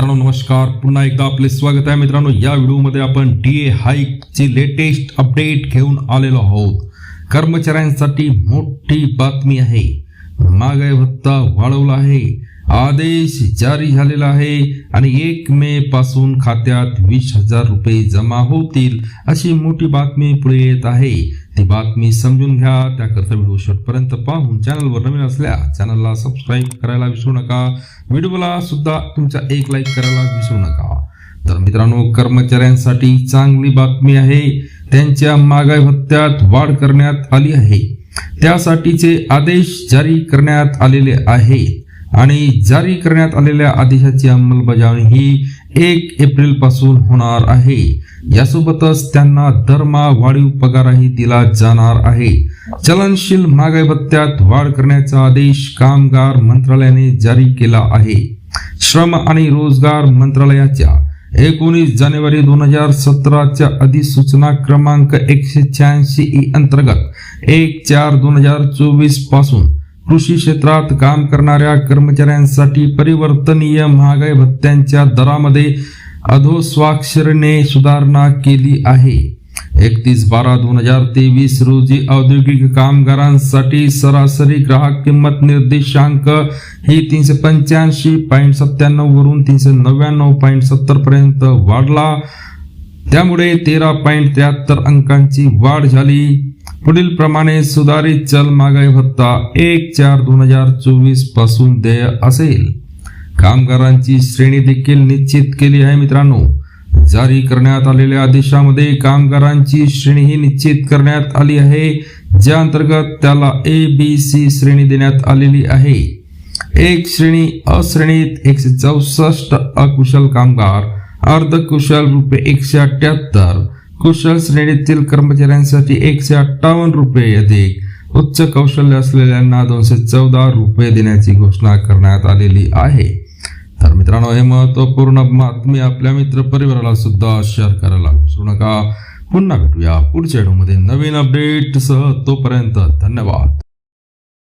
मित्रांनो नमस्कार. पुन्हा एकदा आपले स्वागत आहे मित्रांनो. या व्हिडिओमध्ये आपण डी ए हाईकची लेटेस्ट अपडेट घेऊन आलेलो आहोत. कर्मचाऱ्यांसाठी मोठी बातमी आहे. महागाई भत्ता वाढवला आहे. आदेश जारी झालेला आहे आणि एक मे पासून खात्यात वीस हजार रुपये जमा होतील अशी मोठी बातमी पुढे येत आहे. ती बातमी समजून घ्या. त्याकरता व्हिडिओ शेवटपर्यंत पाहून चॅनलवर नवीन असल्या चॅनलला सबस्क्राईब करायला विसरू नका. व्हिडिओला सुद्धा तुमचा एक लाईक करायला विसरू नका. तर मित्रांनो कर्मचाऱ्यांसाठी चांगली बातमी आहे. त्यांच्या महागाई भत्त्यात वाढ करण्यात आली आहे. त्यासाठीचे आदेश जारी करण्यात आलेले आहेत. आणि जारी करण्यात आलेल्या आदेशाची अंमलबजावणी ही एक एप्रिलपासून होणार आहे. यासोबतच त्यांना दरमा वाढीव पगारही दिला जाणार आहे. चलनशील महागाई भत्त्यात वाढ करण्याचा आदेश कामगार मंत्रालयाने जारी केला आहे. श्रम आणि रोजगार मंत्रालयाच्या एकोणीस जानेवारी दोन हजार सतराच्या अधिसूचना क्रमांक एकशे शहाऐंशी ई अंतर्गत एक चार दोन हजार चोवीसपासून कृषी क्षेत्रात काम करणाऱ्या कर्मचाऱ्यांसाठी परिवर्तनीय महागाई भत्त्यांच्या दरामध्ये अधोस्वाक्षरीने सुधारणा केली आहे. एकतीस बारा दोन हजार तेवीस रोजी औद्योगिक कामगारांसाठी सरासरी ग्राहक किंमत निर्देशांक ही तीनशे पंच्याऐंशी पॉईंट सत्त्याण्णव वरून तीनशे नव्याण्णव पॉईंट सत्तर पर्यंत वाढला. त्यामुळे तेरा पॉईंट त्र्याहत्तर अंकांची वाढ झाली. पुढील प्रमाणे सुधारित चल महागाई भत्ता एक चार दोन हजार चोवीसपासून देय असेल. कामगारांची श्रेणी देखील निश्चित केली आहे मित्रांनो. जारी करण्यात आलेल्या आदेशामध्ये कामगारांची श्रेणी ही निश्चित करण्यात आली आहे. ज्या अंतर्गत त्याला ए बी सी श्रेणी देण्यात आलेली आहे. एक श्रेणी अश्रेणीत एकशे चौसष्ट अकुशल कामगार अर्धकुशल रुपये एकशे अठ्याहत्तर कुशल श्रेणीतील कर्मचाऱ्यांसाठी एकशे अठ्ठावन्न रुपये अधिक. उच्च कौशल्य असलेल्यांना दोनशे चौदा रुपये देण्याची घोषणा करण्यात आलेली आहे. तर मित्रांनो हे महत्त्वपूर्ण बातमी आपल्या मित्र परिवाराला सुद्धा शेअर करायला विसरू नका. पुन्हा भेटूया पुढच्या व्हिडिओमध्ये. नवीन अपडेट सह तोपर्यंत धन्यवाद.